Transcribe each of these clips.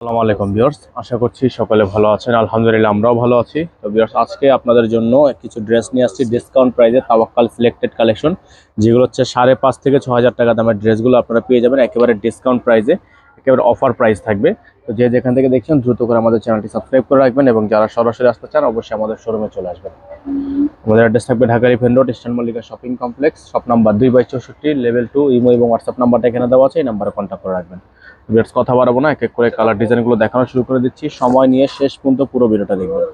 আসসালামু আলাইকুম ভিউয়ার্স আশা করছি সকলে ভালো আছেন। আলহামদুলিল্লাহ, আমরাও ভালো আছি। তো ভিউয়ার্স আজকে আপনাদের জন্য কিছু ড্রেস নিয়ে আসছি। ডিসকাউন্ট প্রাইসে তাওয়াক্কাল সিলেক্টেড কালেকশন যেগুলো হচ্ছে সাড়ে পাঁচ থেকে ছ হাজার টাকা দামের ড্রেসগুলো আপনারা পেয়ে যাবেন। একেবারে ডিসকাউন্ট প্রাইসে একেবারে অফার প্রাইস থাকবে। তো, যে যেখান থেকে দেখছেন, দ্রুত করে আমাদের চ্যানেলটি সাবস্ক্রাইব করে রাখবেন এবং যারা সরাসরি আসতে চান, অবশ্যই আমাদের শোরুমে চলে আসবেন। আমাদের অ্যাড্রেস থাকবে Dhaka রিফেন road Eastern Mallika shopping complex shop number দুই বাই চৌষট্টি লেভেল টু ইমো এবং হোয়াটসঅ্যাপ নাম্বারটা এখানে দেওয়া আছে, এই নাম্বারে কন্ট্যাক্ট করে রাখবেন। ভিউয়ার্স কথা বাড়াবো না, এক এক করে কালার ডিজাইনগুলো দেখানো শুরু করে দিচ্ছি। সময় নিয়ে শেষ পর্যন্ত পুরো ভিডিওটা দেখবেন।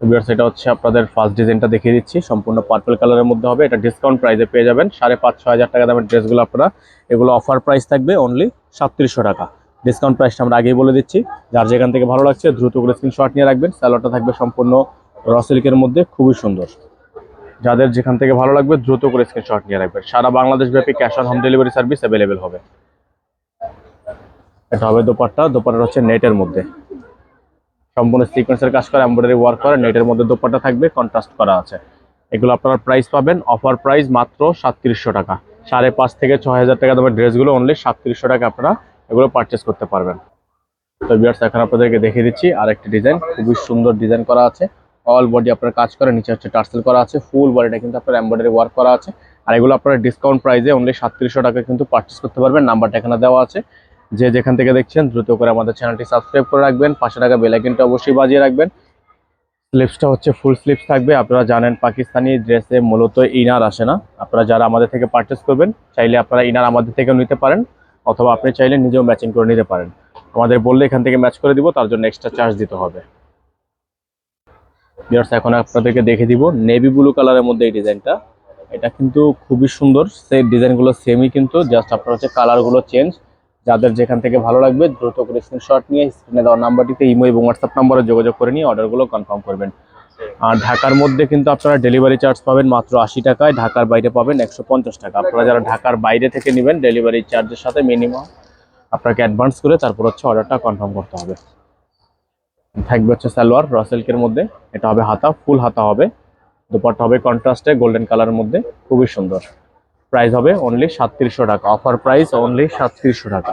ভিউয়ার্স এটা হচ্ছে আপনাদের ফার্স্ট ডিজাইনটা দেখিয়ে দিচ্ছি। সম্পূর্ণ পার্পল কালারের মধ্যে হবে। এটা ডিসকাউন্ট প্রাইসে পেয়ে যাবেন। সাড়ে পাঁচ ছ হাজার টাকা দামের ড্রেসগুলো আপনারা, এগুলো অফার প্রাইস থাকবে অনলি সাতত্রিশশো টাকা। ডিসকাউন্ট প্রাইসটা আমরা আগেই বলে দিচ্ছি। যার যেখান থেকে ভালো লাগছে, দ্রুত করে স্ক্রিনশট নিয়ে রাখবেন। স্যালোটা থাকবে সম্পূর্ণ রসিল্কের মধ্যে, খুবই সুন্দর। যাদের যেখান থেকে ভালো লাগবে, দ্রুত করে স্ক্রিনশট নিয়ে রাখবেন। সারা বাংলাদেশ ব্যাপী cash on home delivery service available হবে। এটা হবে দোপাট্টা। দোপাট্টা হচ্ছে নেটের মধ্যে। সম্পূর্ণ সিকোয়েন্সের কাজ করে এমব্রয়ডারি ওয়ার্ক করা, নেটের মধ্যে দোপাট্টা থাকবে কন্ট্রাস্ট করা আছে। এগুলো আপনারা প্রাইস পাবেন অফার প্রাইস মাত্র সাতত্রিশশো টাকা। সাড়ে পাঁচ থেকে ছ হাজার টাকা দামের ড্রেসগুলো অনলি সাতত্রিশশো টাকা আপনারা এগুলো পারচেস করতে পারবেন। তো বিয়ার্স এখন আপনাদেরকে দেখিয়ে দিচ্ছি আরেকটি ডিজাইন খুবই সুন্দর ডিজাইন করা আছে। অল বডি আপনার কাজ করে, নিচে হচ্ছে টার্সেল করা আছে ফুল বডিটা কিন্তু আপনার এমব্রয়ডারি ওয়ার্ক করা আছে। আর এগুলো আপনারা ডিসকাউন্ট প্রাইসে অনলি সাতত্রিশশো টাকা কিন্তু পারচেস করতে পারবেন। নাম্বারটা এখানে দেওয়া আছে। যে যেখান থেকে দেখছেন, দ্রুত করে আমাদের চ্যানেলটি সাবস্ক্রাইব করে রাখবেন। পাশে টাকা বেলাইকিনটা অবশ্যই বাজিয়ে রাখবেন। স্লিপসটা হচ্ছে ফুল স্লিপস থাকবে। আপনারা জানেন, পাকিস্তানি ড্রেসে মূলত ইনার আসে না। আপনারা যারা আমাদের থেকে পারচেস করবেন, চাইলে আপনারা ইনার আমাদের থেকেও নিতে পারেন, অথবা আপনি চাইলে নিজেও ম্যাচিং করে নিতে পারেন। আমাদের বললে এখান থেকে ম্যাচ করে দিব, তার জন্য এক্সট্রা চার্জ দিতে হবে। ভিউয়ার্স এখন আপনাদেরকে দেখে দিব নেভি ব্লু কালারের মধ্যে এই ডিজাইনটা এটা কিন্তু খুবই সুন্দর। সেই ডিজাইনগুলো সেমই কিন্তু জাস্ট আপনার হচ্ছে কালারগুলো চেঞ্জ যাদের যেখান থেকে ভালো লাগবে, দ্রুত করে স্ক্রিনশট নিয়ে স্ক্রিনে দেওয়া নাম্বারটিতে ইমো এবং হোয়াটসঅ্যাপ নাম্বারে যোগাযোগ করে নিয়ে অর্ডারগুলো কনফার্ম করবেন। আর ঢাকার মধ্যে কিন্তু আপনারা ডেলিভারি চার্জ পাবেন মাত্র আশি টাকায়, ঢাকার বাইরে পাবেন একশো পঞ্চাশ টাকা। আপনারা যারা ঢাকার বাইরে থেকে নেবেন ডেলিভারি চার্জের সাথে মিনিমাম আপনাকে অ্যাডভান্স করে তারপর হচ্ছে অর্ডারটা কনফার্ম করতে হবে। থাকবে হচ্ছে সালোয়ার রসেলকের মধ্যে। এটা হবে হাতা ফুল হাতা হবে। দুপারটা হবে কন্ট্রাস্টে গোল্ডেন কালারের মধ্যে। খুবই সুন্দর। প্রাইস হবে অনলি সাতত্রিশশো টাকা। অফার প্রাইস অনলি সাতত্রিশশো টাকা।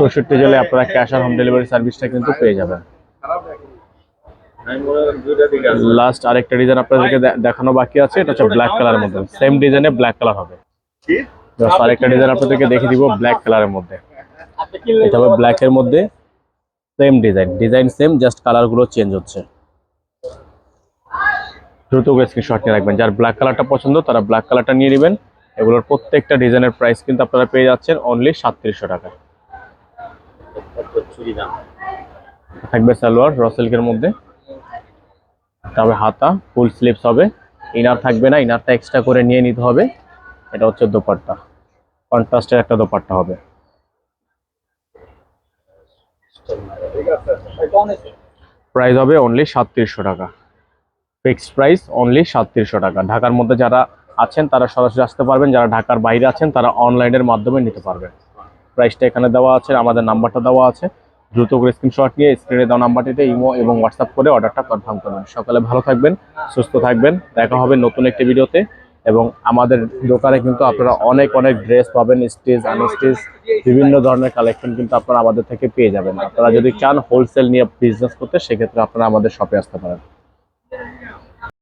চৌষট্টি জেলে আপনারা ক্যাশ আর হোম ডেলিভারি সার্ভিসটা কিন্তু পেয়ে যাবেন। লাস্ট আরেকটা ডিজাইন আপনাদেরকে দেখানো বাকি আছে, এটা হচ্ছে ব্ল্যাক কালারের মধ্যে। সেম ডিজাইনে ব্ল্যাক কালার হবে। আরেকটা ডিজাইন আপনাদেরকে দেখে দিব ব্ল্যাক কালারের মধ্যে। এটা হবে ব্ল্যাক এর মধ্যে same design design same just কালারগুলো চেঞ্জ হচ্ছে। দ্রুত করে স্ক্রিনশট নিয়ে রাখবেন। যার ব্ল্যাক কালারটা পছন্দ, তারা ব্ল্যাক কালারটা নিয়ে নেবেন। এগুলোর প্রত্যেকটা ডিজাইনের প্রাইস কিন্তু আপনারা পেয়ে যাচ্ছেন অনলি সাতত্রিশশো টাকা থাকবে সালোয়ার রসেলকের মধ্যে। তবে হাতা ফুল স্লিপস হবে। ইনার থাকবে না ইনারটা এক্সট্রা করে নিয়ে নিতে হবে। এটা হচ্ছে দোপাট্টা। কন্ট্রাস্টের একটা দোপাট্টা হবে। প্রাইস হবে অনলি সাতত্রিশশো টাকা। ফিক্সড প্রাইস অনলি সাতত্রিশশো টাকা। ঢাকার মধ্যে যারা আছেন, তারা সরাসরি আসতে পারবেন। যারা ঢাকার বাইরে আছেন, তারা অনলাইনের মাধ্যমে নিতে পারবেন। প্রাইসটা এখানে দেওয়া আছে, আমাদের নাম্বারটা দেওয়া আছে। দ্রুত করে স্ক্রিনশট নিয়ে স্ক্রিনে দেওয়া নাম্বারটিতে ইমো এবং হোয়াটসঅ্যাপ করে অর্ডারটা কনফার্ম করবেন। সকালে ভালো থাকবেন, সুস্থ থাকবেন। দেখা হবে নতুন একটি ভিডিওতে এবং আমাদের দোকানে কিন্তু আপনারা অনেক অনেক ড্রেস পাবেন স্টেজ আনস্টেজ বিভিন্ন ধরনের কালেকশন কিন্তু আপনারা আমাদের থেকে পেয়ে যাবেন। আপনারা যদি চান হোলসেল নিয়ে বিজনেস করতে, সেক্ষেত্রে আপনারা আমাদের শপে আসতে পারেন।